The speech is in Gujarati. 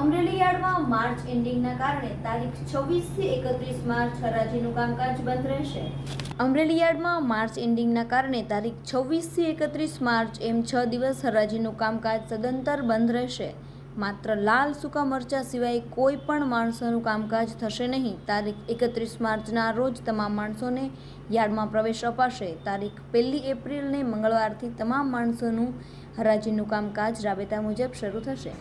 અમરેલી યાર્ડમાં માર્ચ એન્ડિંગના કારણે તારીખ છવ્વીસથી એકત્રીસ માર્ચ હરાજીનું કામકાજ બંધ રહેશે. અમરેલી યાર્ડમાં માર્ચ એન્ડિંગના કારણે તારીખ છવ્વીસથી એકત્રીસ માર્ચ એમ છ દિવસ હરાજીનું કામકાજ સદંતર બંધ રહેશે. માત્ર લાલ સૂકા મરચા સિવાય કોઈ પણ માણસોનું કામકાજ થશે નહીં. તારીખ એકત્રીસ માર્ચના રોજ તમામ માણસોને યાર્ડમાં પ્રવેશ અપાશે. તારીખ પહેલી એપ્રિલને મંગળવારથી તમામ માણસોનું હરાજીનું કામકાજ રાબેતા મુજબ શરૂ થશે.